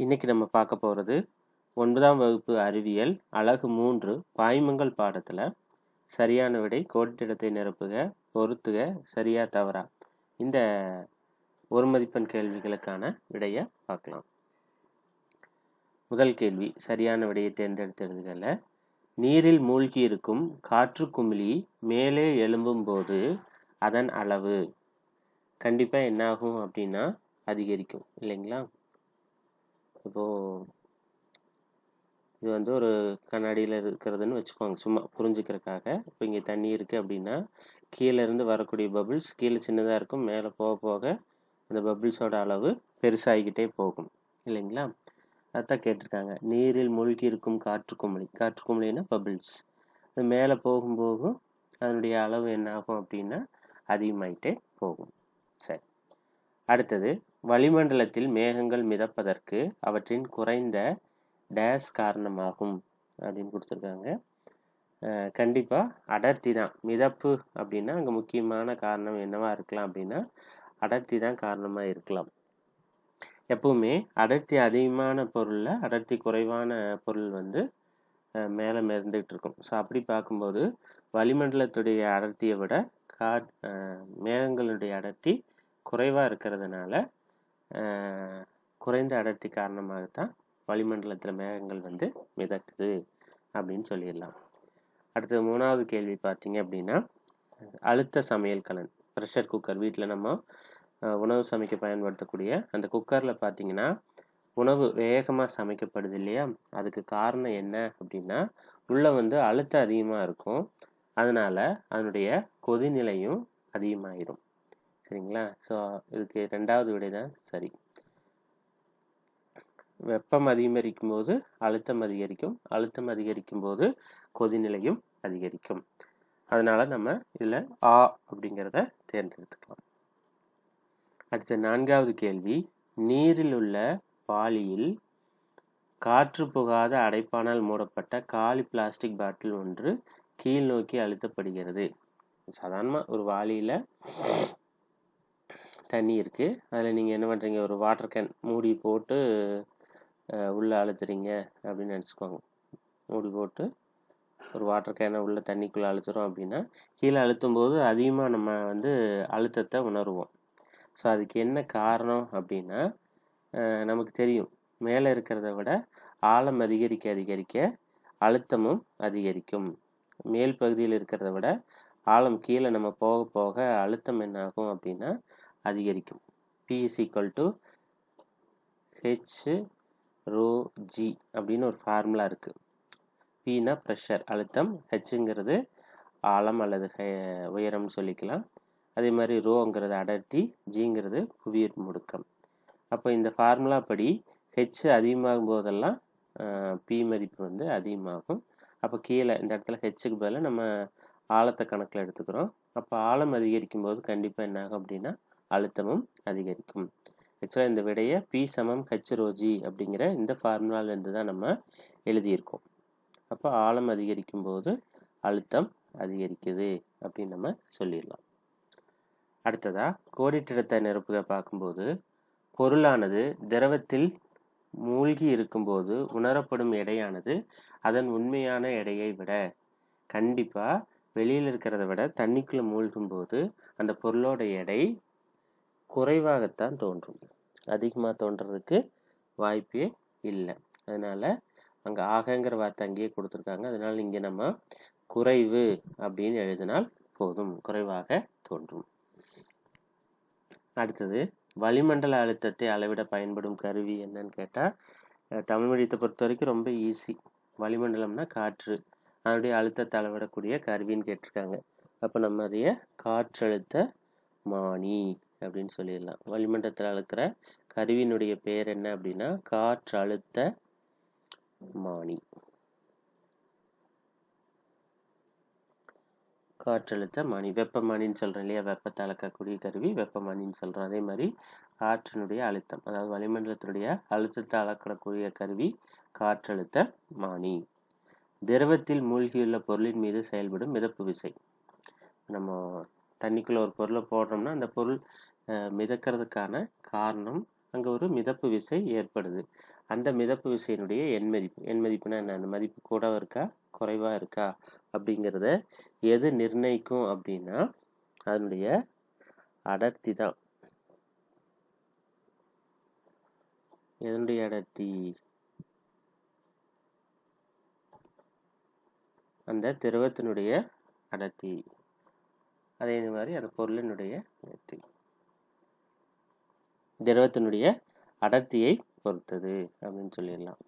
இன்னைக்கு நம்ம பார்க்க போகிறது ஒன்பதாம் வகுப்பு அறிவியல் அழகு மூன்று பாய்மங்கள் பாடத்தில் சரியான விடை கோட்டிடத்தை நிரப்புக பொருத்துக சரியா தவறா? இந்த ஒரு மதிப்பெண் கேள்விகளுக்கான விடையை பார்க்கலாம். முதல் கேள்வி சரியான விடையை தேர்ந்தெடுத்ததுகள நீரில் மூழ்கி இருக்கும் காற்று குமிழி மேலே எழும்பும் போது அதன் அளவு. கண்டிப்பாக என்னாகும் அப்படின்னா அதிகரிக்கும் இல்லைங்களா? இப்போது இது வந்து ஒரு கண்ணாடியில் இருக்கிறதுன்னு வச்சுக்கோங்க. சும்மா புரிஞ்சுக்கிறதுக்காக. இப்போ இங்கே தண்ணி இருக்குது அப்படின்னா கீழேருந்து வரக்கூடிய பபிள்ஸ் கீழே சின்னதாக இருக்கும். மேலே போக போக அந்த பபிள்ஸோட அளவு பெருசாகிக்கிட்டே போகும். இல்லைங்களா? அதான் கேட்டிருக்காங்க. நீரில் மூழ்கி இருக்கும் காற்று குமிழி. காற்று குமிழின்னா பபிள்ஸ் மேலே போகும் போகும் அதனுடைய அளவு என்ன ஆகும் அப்படின்னா அதிகமாயிட்டே போகும். சரி. அடுத்தது வளிமண்டலத்தில் மேகங்கள் மிதப்பதற்கு அவற்றின் குறைந்த டேஸ் காரணமாகும் அப்படின்னு கொடுத்துருக்காங்க. கண்டிப்பாக அடர்த்தி தான். மிதப்பு அப்படின்னா அங்கே முக்கியமான காரணம் என்னவா இருக்கலாம் அப்படின்னா அடர்த்தி தான் காரணமாக இருக்கலாம். எப்பவுமே அடர்த்தி அதிகமான பொருளில் அடர்த்தி குறைவான பொருள் வந்து மேலே மிதந்துகிட்டு இருக்கும். ஸோ அப்படி பார்க்கும்போது வளிமண்டலத்துடைய அடர்த்தியை விட கா மேகங்களுடைய அடர்த்தி குறைவாக இருக்கிறதுனால குறைந்த அடர்த்தி காரணமாகத்தான் வளிமண்டலத்தில் மேகங்கள் வந்து மிதக்குது அப்படின்னு சொல்லிடலாம். அடுத்தது மூணாவது கேள்வி பார்த்தீங்க அப்படின்னா அழுத்த சமையல் கலன் ப்ரெஷர் குக்கர் வீட்டில் நம்ம உணவு சமைக்க பயன்படுத்தக்கூடிய அந்த குக்கரில் பார்த்தீங்கன்னா உணவு வேகமாக சமைக்கப்படுது இல்லையா? அதுக்கு காரணம் என்ன அப்படின்னா உள்ளே வந்து அழுத்தம் அதிகமாக இருக்கும். அதனால் அதனுடைய கொதிநிலையும் அதிகமாயிரும். சரிங்களா? ஸோ இதுக்கு ரெண்டாவது விடை தான் சரி. வெப்பம் அதிகரிக்கும் போது அழுத்தம் அதிகரிக்கும். அழுத்தம் அதிகரிக்கும் போது கொதிநிலையும் அதிகரிக்கும். அதனால நம்ம இதில் ஆ அப்படிங்கிறத தேர்ந்தெடுத்துக்கலாம். அடுத்த நான்காவது கேள்வி. நீரில் உள்ள பாலியில் காற்று புகாத அடைப்பானால் மூடப்பட்ட காலி பிளாஸ்டிக் பாட்டில் ஒன்று கீழ் நோக்கி அழுத்தப்படுகிறது. சாதாரணமாக ஒரு வாளியில் தண்ணி இருக்குது அதில் நீங்கள் என்ன பண்ணுறீங்க ஒரு வாட்டர் கேன் மூடி போட்டு உள்ளே அழுத்துறீங்க அப்படின்னு நினச்சிக்கோங்க. மூடி போட்டு ஒரு வாட்டர் கேனை உள்ளே தண்ணிக்குள்ளே அழுத்துறோம் அப்படின்னா கீழே அழுத்தும் போது அதிகமாக நம்ம வந்து அழுத்தத்தை உணருவோம். ஸோ அதுக்கு என்ன காரணம் அப்படின்னா நமக்கு தெரியும். மேலே இருக்கிறத விட ஆழம் அதிகரிக்க அதிகரிக்க அழுத்தமும் அதிகரிக்கும். மேல் பகுதியில் இருக்கிறத விட ஆழம் கீழே நம்ம போக போக அழுத்தம் என்ன ஆகும் அப்படின்னா அதிகரிக்கும். P is equal to H rho G அப்படின்னு ஒரு ஃபார்முலா இருக்குது பின்னா ப்ரெஷர் அழுத்தம். ஹெச்சுங்கிறது ஆழம் அல்லது உயரம்னு சொல்லிக்கலாம். அதே மாதிரி ரோங்கிறது அடர்த்தி ஜிங்கிறது புவியீர் முடுக்கம். அப்போ இந்த ஃபார்முலா படி ஹெச் அதிகமாகும் போதெல்லாம் பி மதிப்பு வந்து அதிகமாகும். அப்போ கீழே இந்த இடத்துல ஹெச்சுக்கு பதிலாக நம்ம ஆழத்தை கணக்கில் எடுத்துக்கிறோம். அப்போ ஆழம் அதிகரிக்கும் போது கண்டிப்பாக என்னாகும் அப்படின்னா அழுத்தமும் அதிகரிக்கும். ஆக்சுவலாக இந்த விடையை பி சமம் ஹெச் ரோஜி அப்படிங்கிற இந்த ஃபார்முலாலேருந்து தான் நம்ம எழுதியிருக்கோம். அப்போ ஆழம் அதிகரிக்கும் போது அழுத்தம் அதிகரிக்குது அப்படின்னு நம்ம சொல்லிடலாம். அடுத்ததாக கோடிட்டிடத்தை நிரப்புக பார்க்கும்போது பொருளானது திரவத்தில் மூழ்கி இருக்கும்போது உணரப்படும் எடையானது அதன் உண்மையான எடையை விட கண்டிப்பாக வெளியில் இருக்கிறத விட தண்ணிக்குள்ளே மூழ்கும் போது அந்த பொருளோட எடை குறைவாகத்தான் தோன்றும். அதிகமாக தோன்றதுக்கு வாய்ப்பே இல்லை. அதனால் அங்கே ஆகங்கிற வார்த்தை அங்கேயே கொடுத்துருக்காங்க. அதனால் இங்கே நம்ம குறைவு அப்படின்னு எழுதினால் போதும். குறைவாக தோன்றும். அடுத்தது வளிமண்டல அழுத்தத்தை அளவிட பயன்படும் கருவி என்னன்னு கேட்டால் தமிழ் மீடியத்தை பொறுத்த வரைக்கும் ரொம்ப ஈஸி வளிமண்டலம்னா காற்று. அதனுடைய அழுத்தத்தை அளவிடக்கூடிய கருவின்னு கேட்டிருக்காங்க. அப்போ நம்ம அதைய காற்றழுத்த மானி அப்படின்னு சொல்லிடலாம். வளிமண்டலத்தில் அழுக்கிற கருவியினுடைய பெயர் என்ன அப்படின்னா காற்றழுத்த மானி. காற்றழுத்த மானி. வெப்பமானின்னு சொல்கிறோம் இல்லையா? வெப்பத்தை அளக்கக்கூடிய கருவி வெப்பமானின்னு சொல்கிறோம் அதே மாதிரி காற்றினுடைய அழுத்தம் அதாவது வளிமண்டலத்தினுடைய அழுத்தத்தை அளக்கக்கூடிய கருவி காற்றழுத்த மானி. திரவத்தில் மூழ்கியுள்ள பொருளின் மீது செயல்படும் மிதப்பு விசை. நம்ம தண்ணிக்குள்ளே ஒரு பொருளை போடுறோம்னா அந்த பொருள் மிதக்கிறதுக்கான காரணம் அங்கே ஒரு மிதப்பு விசை ஏற்படுது. அந்த மிதப்பு விசையினுடைய எண் மதிப்பு எண் மதிப்புனா என்ன? அந்த மதிப்பு கூட இருக்கா? குறைவாக இருக்கா? அப்படிங்கிறத எது நிர்ணயிக்கும் அப்படின்னா அதனுடைய அடர்த்தி தான். எதனுடைய அடர்த்தி? அந்த திரவத்தினுடைய அடர்த்தி. அதே மாதிரி அந்த பொருளினுடைய அடர்த்தி. திரவத்தினுடைய அடர்த்தியை பொறுத்தது அப்படின்னு சொல்லிடலாம்.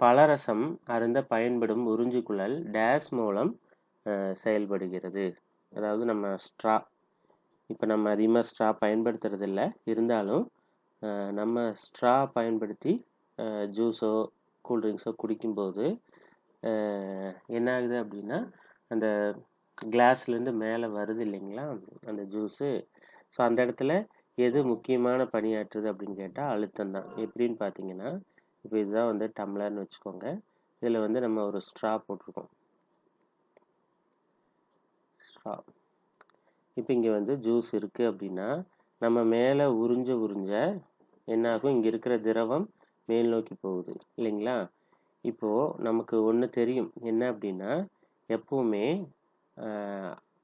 பலரசம் அருந்த பயன்படும் உறிஞ்சுக்குழல் டேஸ் மூலம் செயல்படுகிறது. அதாவது நம்ம ஸ்ட்ரா இப்போ நம்ம அதிகமாக ஸ்ட்ரா பயன்படுத்துறதில்ல. இருந்தாலும் நம்ம ஸ்ட்ரா பயன்படுத்தி ஜூஸோ கூல்ட்ரிங்க்ஸோ குடிக்கும்போது என்ன ஆகுது அப்படின்னா அந்த கிளாஸ்லேருந்து மேலே வருது இல்லைங்களா அந்த ஜூஸு. ஸோ அந்த இடத்துல எது முக்கியமான பணியாற்றுது அப்படின்னு கேட்டால் அழுத்தம் தான் எப்படின்னு பார்த்தீங்கன்னா இப்போ இதுதான் வந்து டம்ளர்னு வச்சுக்கோங்க. இதில் வந்து நம்ம ஒரு ஸ்ட்ரா போட்டிருக்கோம். ஸ்ட்ரா இப்போ இங்கே வந்து ஜூஸ் இருக்குது அப்படின்னா நம்ம மேலே உறிஞ்ச உறிஞ்ச என்ன ஆகும் இங்கே இருக்கிற திரவம் மேல் நோக்கி போகுது. இல்லைங்களா? இப்போது நமக்கு ஒன்று தெரியும். என்ன அப்படின்னா எப்போவுமே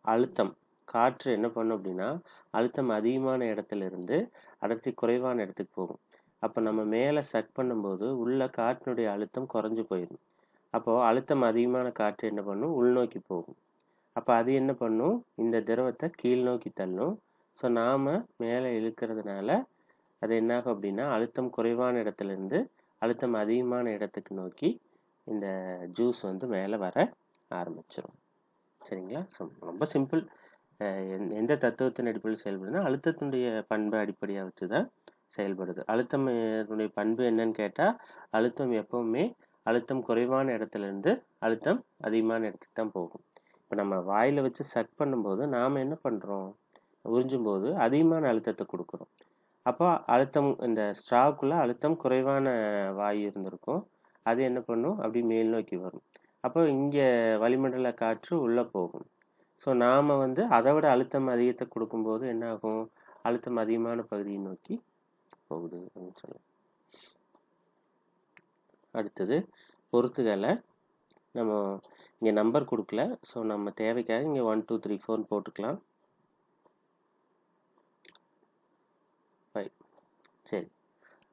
அழுத்தம். காற்று என்ன பண்ணும் அப்படின்னா அழுத்தம் அதிகமான இடத்துல இருந்து அடர்த்தி குறைவான இடத்துக்கு போகும். அப்போ நம்ம மேலே சக் பண்ணும்போது உள்ள காற்றினுடைய அழுத்தம் குறைஞ்சு போயிடும். அப்போது அழுத்தம் அதிகமான காற்று என்ன பண்ணும்? உள்நோக்கி போகும். அப்போ அது என்ன பண்ணும்? இந்த திரவத்தை கீழ் நோக்கி தள்ளும். ஸோ நாம் மேலே இழுக்கிறதுனால அது என்னாகும் அப்படின்னா அழுத்தம் குறைவான இடத்துல இருந்து அழுத்தம் அதிகமான இடத்துக்கு நோக்கி இந்த ஜூஸ் வந்து மேலே வர ஆரம்பிச்சிடும் சரிங்களா? ரொம்ப சிம்பிள் எந்த தத்துவத்தின் அடிப்படையில் செயல்படுதுன்னா அழுத்தத்தினுடைய பண்பை அடிப்படையாக வச்சு தான் செயல்படுது. அழுத்தம் பண்பு என்னன்னு கேட்டால் அழுத்தம் எப்பவுமே அழுத்தம் குறைவான இடத்துல இருந்து அழுத்தம் அதிகமான இடத்துக்கு தான் போகும். இப்போ நம்ம வாயில் வச்சு சட் பண்ணும்போது நாம் என்ன பண்ணுறோம் உறிஞ்சும் போது அதிகமான அழுத்தத்தை கொடுக்குறோம். அப்போ அழுத்தம் இந்த ஸ்ட்ராக்குள்ளே அழுத்தம் குறைவான வாயு இருந்திருக்கும். அது என்ன பண்ணும்? அப்படி மேல் நோக்கி வரும். அப்போ இங்கே வளிமண்டல காற்று உள்ளே போகும். ஸோ நாம் வந்து அதை விட அழுத்தம் அதிகத்தை கொடுக்கும்போது என்ன ஆகும் அழுத்தம் அதிகமான பகுதியை நோக்கி போகுது அப்படின்னு சொல்லலாம். அடுத்தது பொறுத்துகளை நம்ம இங்கே நம்பர் கொடுக்கல. ஸோ நம்ம தேவைக்காக இங்கே ஒன் டூ த்ரீ ஃபோர்னு போட்டுக்கலாம். ஃபைவ் சரி.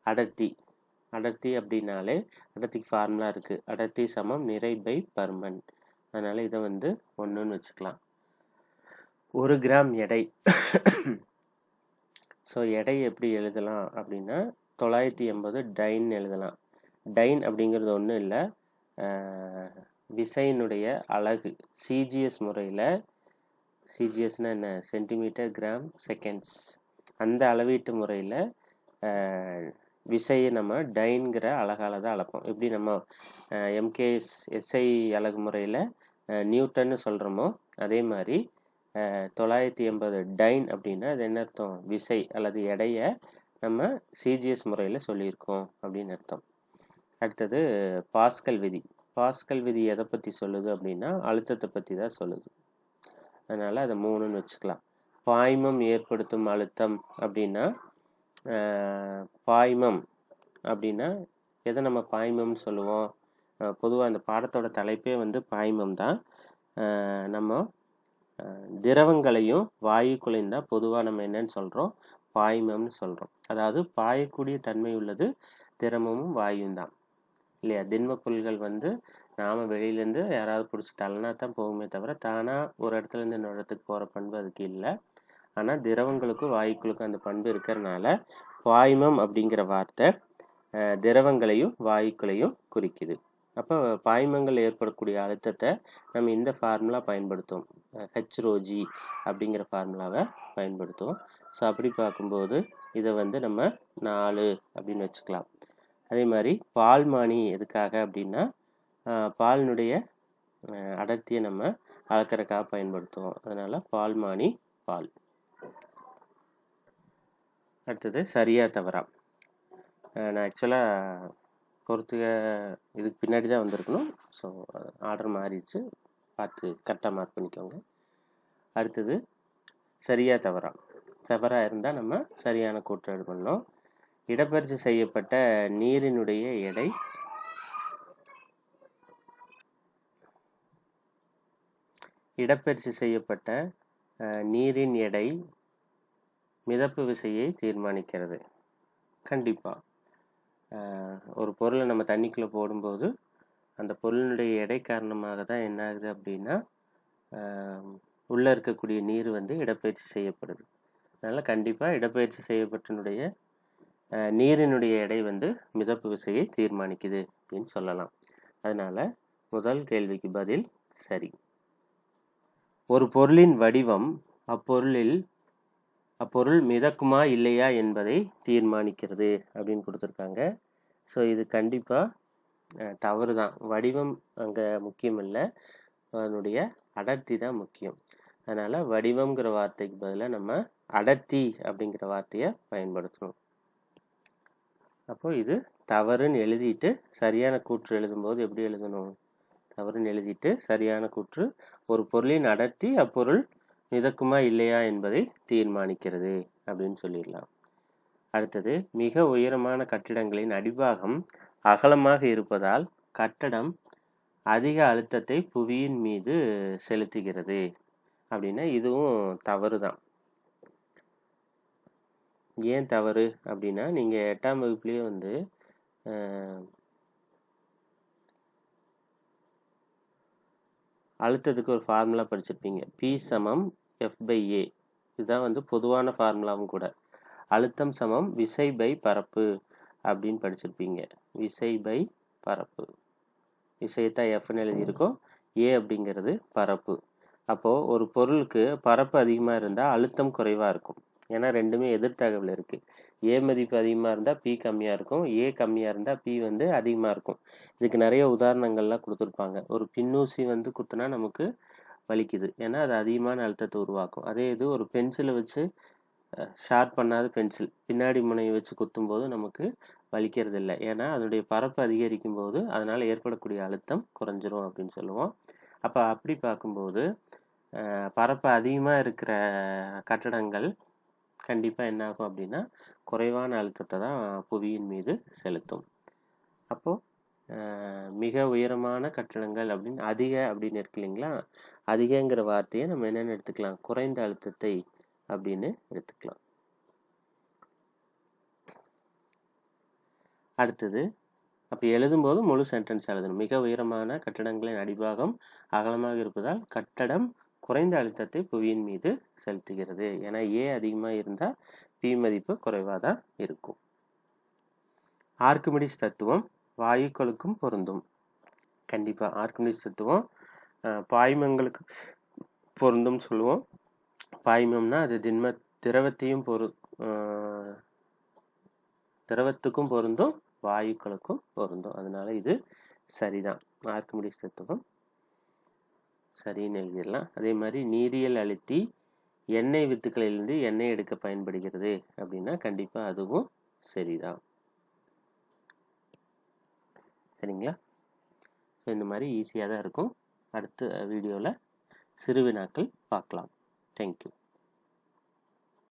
அடர்த்தி. அடர்த்தி அப்படின்னாலே அடர்த்திக்கு ஃபார்முலா இருக்குது அடர்த்தி சமம் நிறை பை பர்மன் அதனால் இதை வந்து ஒன்றுன்னு வச்சுக்கலாம். ஒரு கிராம் எடை. ஸோ எடை எப்படி எழுதலாம் அப்படின்னா தொள்ளாயிரத்தி எண்பது டைன் எழுதலாம். டைன் அப்படிங்கிறது ஒன்றும் இல்லை. விசையினுடைய அழகு சிஜிஎஸ் முறையில் சிஜிஎஸ்னா என்ன? சென்டிமீட்டர் கிராம் செகண்ட்ஸ் அந்த அளவீட்டு முறையில் விசையை நம்ம டைன்கிற அழகால் தான் அளப்போம். எப்படி நம்ம எம்கேஎஸ் எஸ்ஐ அழகு முறையில் நியூட்டன்னு சொல்கிறோமோ அதே மாதிரி தொள்ளாயிரத்தி எண்பது டைன் அப்படின்னா அது என்ன அர்த்தம்? விசை அல்லது எடையை நம்ம சிஜிஎஸ் முறையில் சொல்லியிருக்கோம் அப்படின்னு அர்த்தம். அடுத்தது பாஸ்கல் விதி. பாஸ்கல் விதி எதை பற்றி சொல்லுது அப்படின்னா அழுத்தத்தை பற்றி தான் சொல்லுது. அதனால் அதை மூணுன்னு வச்சுக்கலாம். பாய்மம் ஏற்படுத்தும் அழுத்தம் அப்படின்னா பாய்மம் அப்படின்னா எதை நம்ம பாய்மம்னு சொல்லுவோம்? பொதுவாக அந்த பாடத்தோட தலைப்பே வந்து பாய்மம் தான். நம்ம திரவங்களையும் வாயுக்களையும் தான் பொதுவாக நம்ம என்னன்னு சொல்கிறோம் பாய்மம்னு சொல்கிறோம் அதாவது பாயக்கூடிய தன்மை உள்ளது திரவமும் வாயும் தான். இல்லையா? திண்ம பொருள்கள் வந்து நாம் வெளியிலேருந்து யாராவது பிடிச்சி தள்ளனா தான் போகுமே தவிர தானாக ஒரு இடத்துலேருந்து இன்னொரு இடத்துக்கு போகிற பண்பு அதுக்கு இல்லை. ஆனால் திரவங்களுக்கும் வாயுக்களுக்கும் அந்த பண்பு இருக்கிறனால பாய்மம் அப்படிங்கிற வார்த்தை திரவங்களையும் வாயுக்களையும் குறிக்குது. அப்போ பாய்மங்கள் ஏற்படக்கூடிய அழுத்தத்தை நம்ம இந்த ஃபார்முலா பயன்படுத்துவோம் ஹெச்ரோஜி அப்படிங்கிற ஃபார்முலாவை பயன்படுத்துவோம். ஸோ அப்படி பார்க்கும்போது இதை வந்து நம்ம நாலு அப்படின்னு வச்சுக்கலாம். அதே மாதிரி பால்மானி எதுக்காக அப்படின்னா பாலினுடைய அடர்த்தியை நம்ம அளக்கிறக்காக பயன்படுத்துவோம். அதனால் பால்மானி பால். அடுத்தது சரியா தவறா. நான் ஆக்சுவலாக பொறுத்துக இதுக்கு பின்னாடி தான் வந்திருக்கணும். ஸோ ஆர்டர் மாறிடுச்சு. பார்த்து கரெக்டாக மார்க் பண்ணிக்கோங்க. அடுத்தது சரியாக தவறா. தவறாக இருந்தால் நம்ம சரியான கூற்றாடு பண்ணோம் இடப்பெயர்ச்சி செய்யப்பட்ட நீரினுடைய எடை இடப்பெயர்ச்சி செய்யப்பட்ட நீரின் எடை மிதப்பு விசையை தீர்மானிக்கிறது. கண்டிப்பாக ஒரு பொருளை நம்ம தண்ணிக்குள்ளே போடும்போது அந்த பொருளினுடைய எடை காரணமாக தான் என்ன ஆகுது அப்படின்னா உள்ளே இருக்கக்கூடிய நீர் வந்து இடப்பெயர்ச்சி செய்யப்படுது. அதனால் கண்டிப்பாக இடப்பெயர்ச்சி செய்யப்பட்டனுடைய நீரினுடைய எடை வந்து மிதப்பு விசையை தீர்மானிக்குது அப்படின்னு சொல்லலாம். அதனால் முதல் கேள்விக்கு பதில் சரி. ஒரு பொருளின் வடிவம் அப்பொருளில் அப்பொருள் மிதக்குமா இல்லையா என்பதை தீர்மானிக்கிறது அப்படின்னு கொடுத்துருக்காங்க. ஸோ இது கண்டிப்பாக தவறு தான் வடிவம் அங்கே முக்கியம் இல்லை அதனுடைய அடர்த்தி தான் முக்கியம். அதனால் வடிவம்ங்கிற வார்த்தைக்கு பதிலாக நம்ம அடர்த்தி அப்படிங்கிற வார்த்தையை பயன்படுத்தணும். அப்போ இது தவறுன்னு எழுதிட்டு சரியான கூற்று எழுதும்போது எப்படி எழுதணும்? தவறுன்னு எழுதிட்டு சரியான கூற்று ஒரு பொருளின் அடர்த்தி அப்பொருள் மிதக்குமா இல்லையா என்பதை தீர்மானிக்கிறது அப்படின்னு சொல்லிடலாம். அடுத்தது மிக உயரமான கட்டிடங்களின் அடிபாகம் அகலமாக இருப்பதால் கட்டடம் அதிக அழுத்தத்தை புவியின் மீது செலுத்துகிறது அப்படின்னா இதுவும் தவறு தான் ஏன் தவறு அப்படின்னா நீங்கள் எட்டாம் வகுப்புலேயே வந்து அழுத்தத்துக்கு ஒரு ஃபார்முலா படிச்சிருப்பீங்க. பி சமம் எஃப் பை ஏ இதுதான் வந்து பொதுவான ஃபார்முலாவும் கூட. அழுத்தம் சமம் விசை பை பரப்பு அப்படின்னு படிச்சிருப்பீங்க. விசை பை பரப்பு. விசையத்தான் எஃப்னு எழுதியிருக்கோம். ஏ அப்படிங்கிறது பரப்பு. அப்போது ஒரு பொருளுக்கு பரப்பு அதிகமாக இருந்தால் அழுத்தம் குறைவாக இருக்கும். ஏன்னா ரெண்டுமே எதிர்த்தகவில் இருக்குது ஏ மதிப்பு அதிகமாக இருந்தால் பி கம்மியாக இருக்கும். ஏ கம்மியாக இருந்தால் பி வந்து அதிகமாக இருக்கும். இதுக்கு நிறைய உதாரணங்கள்லாம் கொடுத்துருப்பாங்க. ஒரு பின்னூசி வந்து குத்துனா நமக்கு வலிக்குது. ஏன்னா அது அதிகமான அழுத்தத்தை உருவாக்கும். அதே இது ஒரு பென்சிலை வச்சு ஷார்ப் பண்ணாத பென்சில் பின்னாடி முனையை வச்சு குத்தும்போது நமக்கு வலிக்கிறது இல்லை ஏன்னா அதனுடைய பரப்பு அதிகரிக்கும் போது அதனால் ஏற்படக்கூடிய அழுத்தம் குறைஞ்சிரும் அப்படின்னு சொல்லுவோம். அப்போ அப்படி பார்க்கும்போது பரப்பு அதிகமாக இருக்கிற கட்டடங்கள் கண்டிப்பாக என்ன ஆகும் அப்படின்னா குறைவான அழுத்தத்தை தான் புவியின் மீது செலுத்தும். அப்போது மிக உயரமான கட்டடங்கள் அப்படின்னு அதிக அப்படின்னு இருக்கு இல்லைங்களா? அதிகங்கிற வார்த்தையை நம்ம என்னென்னு எடுத்துக்கலாம். குறைந்த அழுத்தத்தை அப்படின்னு எடுத்துக்கலாம். அடுத்தது அப்போ எழுதும்போது முழு சென்டென்ஸ் எழுதணும். மிக உயரமான கட்டடங்களின் அடிபாகம் அகலமாக இருப்பதால் கட்டடம் குறைந்த அழுத்தத்தை புவியின் மீது செலுத்துகிறது. ஏன்னா ஏ அதிகமாக இருந்தால் பி மதிப்பு குறைவாக தான் இருக்கும். ஆர்க்குமிடிஸ் தத்துவம் வாயுக்களுக்கும் பொருந்தும். கண்டிப்பாக ஆர்க்குமிடிஸ் தத்துவம் பாய்மங்களுக்கு பொருந்தும் சொல்லுவோம். பாய்மம்னா அது திண்ம திரவத்தையும் பொரு திரவத்துக்கும் பொருந்தும் வாயுக்களுக்கும் பொருந்தும். அதனால இது சரிதான். ஆர்க்குமிடிஸ் தத்துவம் சரின்னு எழுதிடலாம். அதே மாதிரி நீரியல் அழுத்தி எண்ணெய் வித்துக்களிலிருந்து எண்ணெய் எடுக்க பயன்படுகிறது அப்படின்னா கண்டிப்பாக அதுவும் சரிதான். சரிங்களா? ஸோ இந்த மாதிரி ஈஸியாக தான் இருக்கும். அடுத்த வீடியோவில் சிறு வினாக்கள் பார்க்கலாம். தேங்க்யூ